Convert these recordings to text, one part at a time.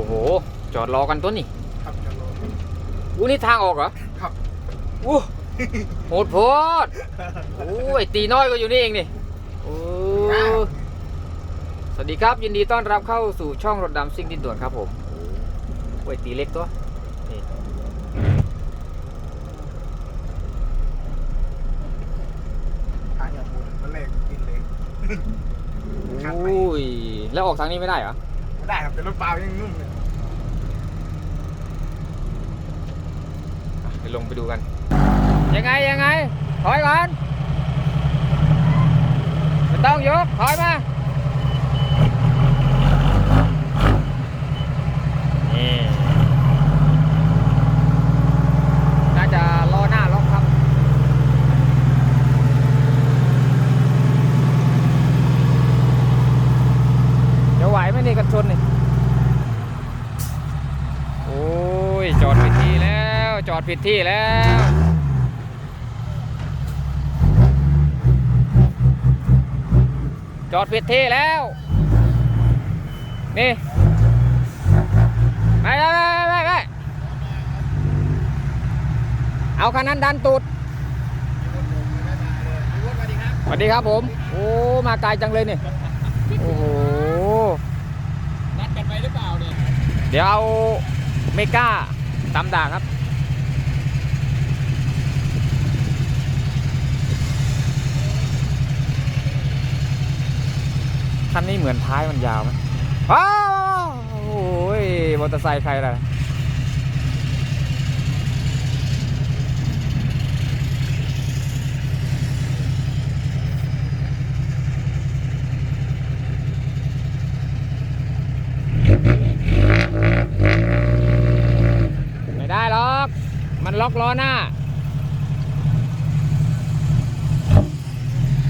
อ้โห จอดรอกันตัวนี่ครับจะรออู้นี่ทางออกเหรอครับอู้โหดโพดโอ้ยตีน้อยก็อยู่นี่เองนี่โอ้สวัสดีครับยินดีต้อนรับเข้าสู่ช่องรถดำซิ่งดินด่วนครับผมโอ้ยตีเล็กตัวนี่ทางอย่างบูดมันเล็กกินเลยครับโอ้ยแล้วออกทางนี้ไม่ได้เหรอ ไม่ได้ครับเป็นรถเปล่ายังนุ่มเลยอะไปลงไปดูกัน ยังไงยังไง ถอยก่อนไม่ต้องยก ถอยมา นี่ น่าจะล้อหน้าล็อกครับ เดี๋ยวไหวไหมนี่กันชนนี่ โอ้ย จอดผิดที่แล้ว จอ ดผิดที่แล้วจอดผิดที่แล้ว นี่ไปไปไปไปไปเอาคันนั้นดันตูดสวัสดีครับผม โอ้ มาไกลจังเลยนี่ โอ้โห นัดกันไปหรือเปล่าเนี่ย เดี๋ยวเอาเมก้าตำด่างครับ คันนี้เหมือนท้ายมันยาวไหมอ้าวโอ้ยมอเตอร์ไซค์ใครล่ะไม่ได้หรอก มันล็อกล้อหน้า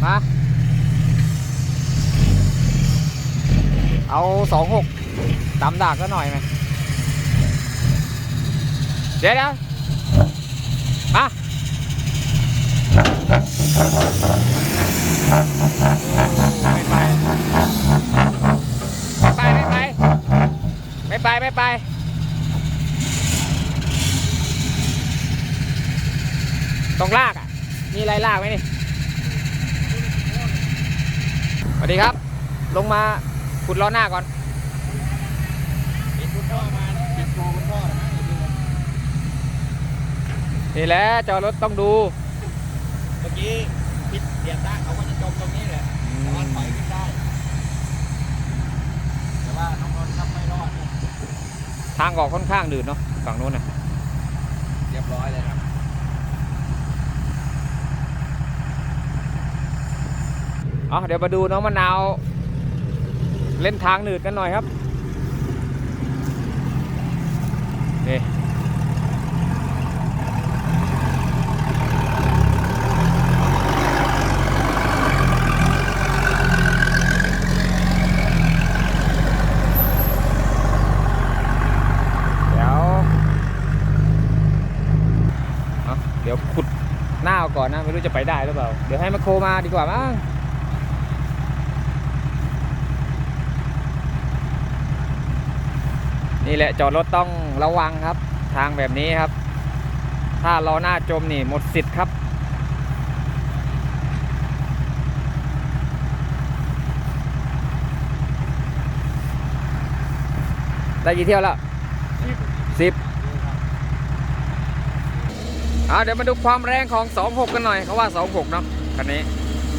มา เอาสองหกตำดากก็หน่อยไหมเดี๋ยวเดี๋ยวมาไม่ไป ไม่ไป ไม่ไป ไม่ไป ไม่ไป ต้องลากอะ มีอะไรลากไหมนี่ สวัสดีครับ ลงมา ขุดล้อหน้าก่อนปิดคุณพ่อมาปิดโชว์คุณพ่อนะนี่แหละจอดรถต้องดู เมื่อกี้ปิดเสียงได้เขาก็จะจมตรงนี้แหละแต่ว่าถอยขึ้นได้ แต่ว่าน้องนนท์ทำไม่รอดนะทางออกค่อนข้างดืดเนาะฝั่งนู้นนะเรียบร้อยเลยครับเอาเดี๋ยวมาดูน้องมะนาว เล่นทางหนืดกันหน่อยครับนี่เดี๋ยวเดี๋ยวขุดหน้าเอาก่อนนะ ไม่รู้จะไปได้หรือเปล่า เดี๋ยวให้มาโครมาดีกว่ามั้ง นี่แหละจอดรถต้องระวังครับ ทางแบบนี้ครับ ถ้าล้อหน้าจมนี่หมดสิทธิ์ครับ ได้กี่เที่ยวแล้วสิบอ่าเดี๋ยวมาดูความแรงของ 26 กันหน่อยเขาว่า 26 เนาะคันนี้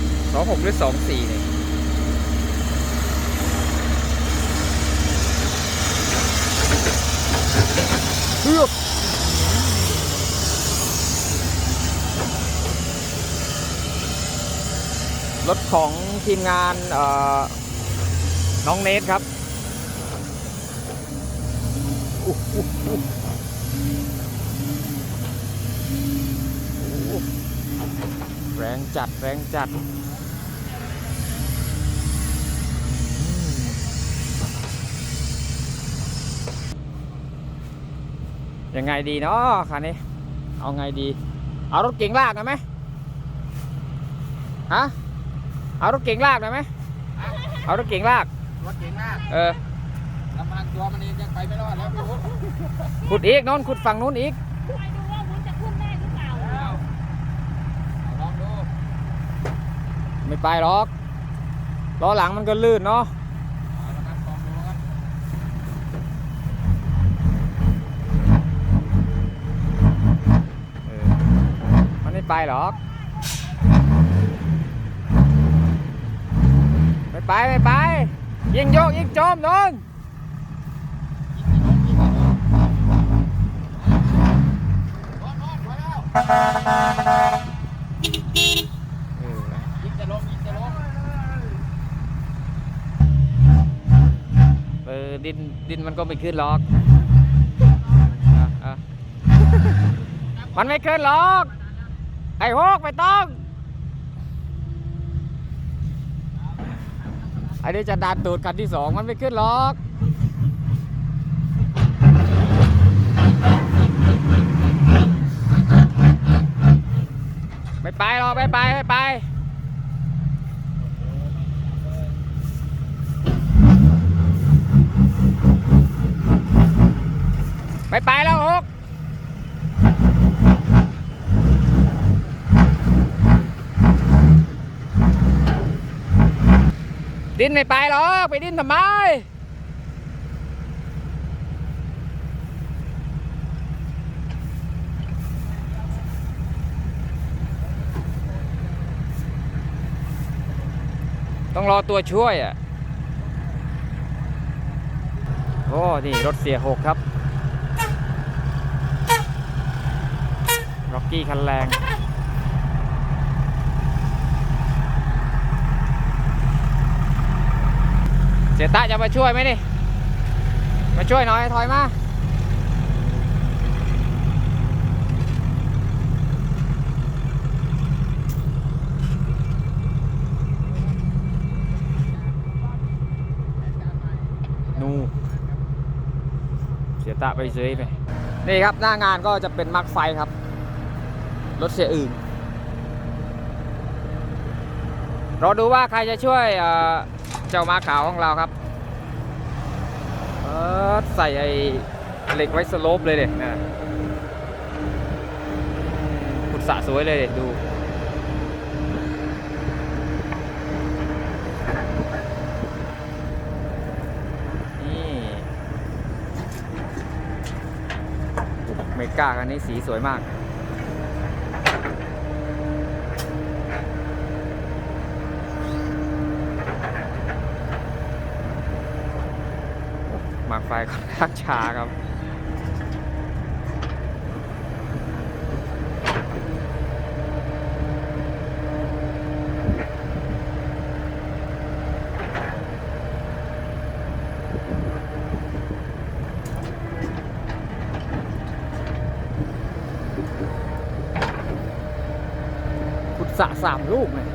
26 หรือ 24เนี่ย เฮือกรถของทีมงานเอ่อน้องเนทครับอู้หูอู้หูแรงจัด แรงจัด ยังไงดีเนาะคันนี้ เอาไงดี เอารถเก๋งลากหน่อยไหมฮะเอารถเก๋งลากหน่อยไหมเอารถเก๋งลากรถเก่งมากเออเอถ้ามาตัวมันเองยังไปไม่รอดแล้วพี่วุฒิขุดอีกโน้นขุดฝั่งนู้นอีกไปดูว่าวุ้นจะขึ้นได้หรือเปล่าเอาเอาลองดูไม่ไปหรอกล้อหลังมันก็ลื่นเนาะ เอาละครับลองดูครับ เออมัน ไปหรอก ไม่ไปไม่ไป ยิงโยกยิงโจมน้นเออดินดินมันก็ไม่ขึ้นหรอก มันไม่ขึ้นหรอก ไอ้โฮกไม่ต้องไอ้นี่จะดันตูดคันที่สองมันไม่ขึ้นหรอกไม่ไปหรอกไม่ไปไม่ไปไม่ไปแล้วฮก ดิ้นไม่ไปหรอกไปดิ้นทำไมต้องรอตัวช่วยอะ โอ้ นี่ รถเสียหกครับ ร็อกกี้คันแรง สียตะจะมาช่วยไหมนี่ มาช่วยหน่อยถอยมา นู เสียตะไปซื้อไป นี่ครับหน้างานก็จะเป็นมักไฟครับ รถเสียอื่นเราดูว่าใครจะช่วย เจ้าม้าขาวของเราครับเออใส่ไอ้เหล็กไว้สโลปเลยเด็นะขุดสะสวยเลยเด็ดูนี่เมกาคันนี้สีสวยมาก หมากไฟค่อนข้างช้าครับสะสามลูกเลย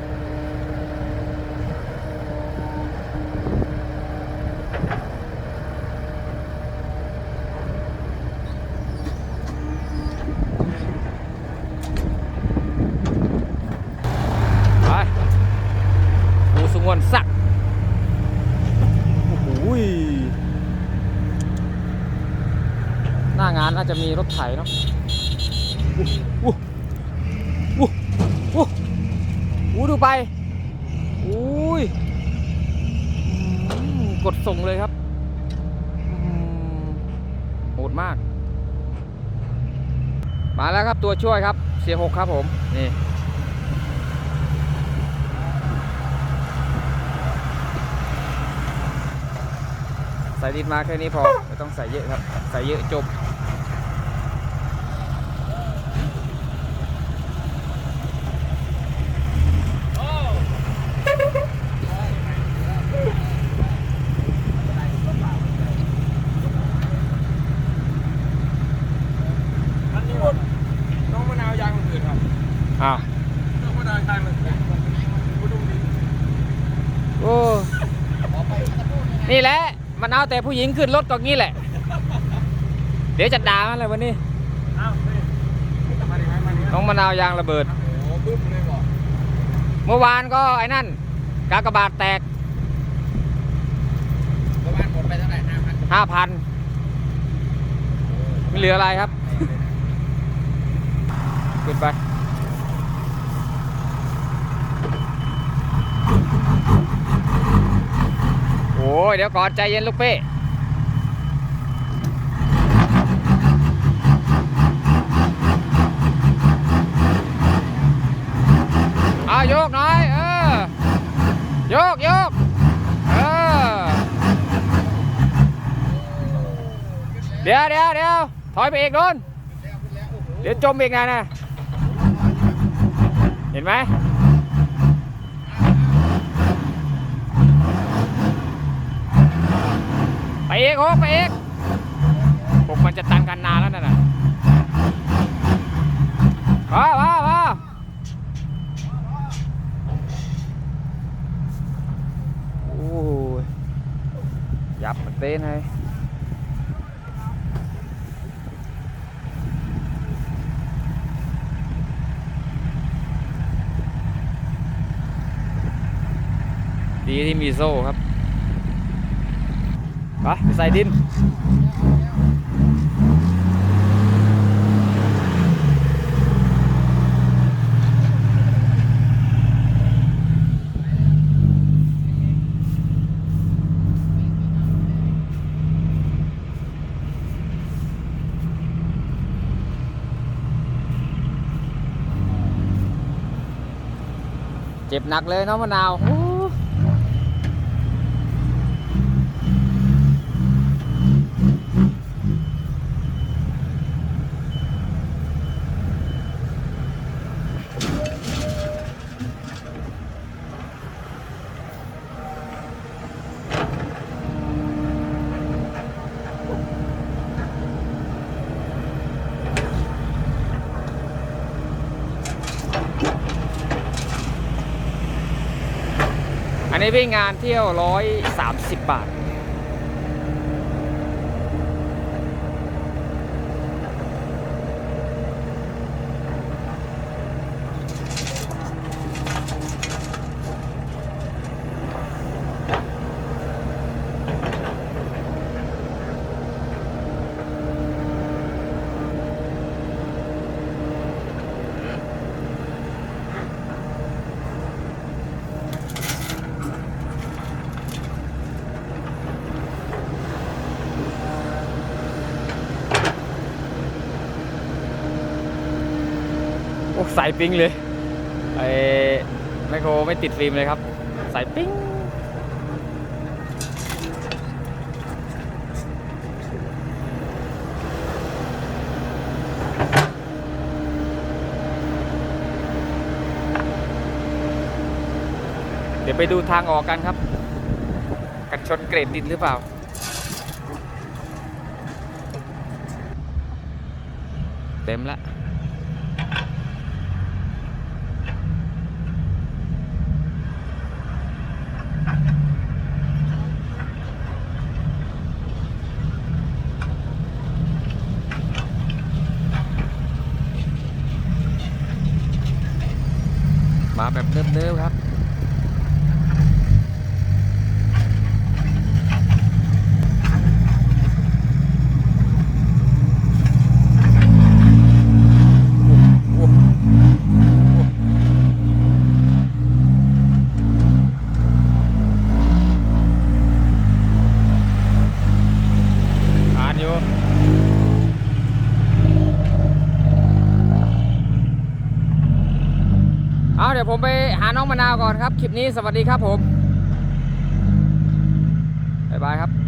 ไปปูสงวนสักดิ์โอ้โหยหน้างานน่าจะมีรถ ไถเนาะอู้อู้อู้อู้ดูไปอุ้ยกดส่งเลยครับโหดมาก มาแล้วครับตัวช่วยครับเสียหกครับผม นี่ใส่ดินมาแค่นี้พอ ไม่ต้องใส่เยอะครับ ใส่เยอะจบ อันนี้วุฒิน้องมะนาวยางมันอื่นครับ อ้าว น้องมะนาวยางมันอื่นวุฒิดูดิ โอ้ ขอไปสักครู่นึงนะ นี่แหละ มัน เอาแต่ผู้หญิงขึ้นรถก็งี้แหละ เดี๋ยวจะด่ามันเลยวันนี้อ้าวนี่มาดิมาดิน้องมะนาวยางระเบิดโอ้โหบึ้มเลยบอกเมื่อวานก็ไอ้นั่น กากบาทแตกประมาณหมดไปเท่าไหร่ห้าพันห้าพันไม่เหลืออะไรครับ ขึ้นไป อ้ยเดี๋ยวก่อนใจเย็นลูกเป้เอาโยกหน่อย เออ โยกโยกเออ เดี๋ยวเดี๋ยวเดี๋ยวถอยไปอีกโดนเดี๋ยวจมอีกไงนะ เห็นไหม ไป อีกโอ้ไปอีกพวกมันจะตันกันนานแล้วนั่นน่ะว้าว้าว้าโอ้ยยับมันเต้นให้ดีที่มีโซ่ครับ ไปไปใส่ดินเจ็บหนักเลยเนาะมะนาวโอันนี้วิ่งงานเที่ยว 130 บาท สาทโอ้ใส่ปิ้งเลยไอ้ไมโครไม่ติดฟิล์มเลยครับใส่ปิ้งเดี๋ยวไปดูทางออกกันครับ กันชนเกรดดินหรือเปล่าเต็มแล้ว แบบเนิบๆครับ โอ้โหอ่านอยู่ เอาเดี๋ยวผมไปหาน้อง มะนาวก่อนครับ คลิปนี้สวัสดีครับผม บ๊ายบายครับ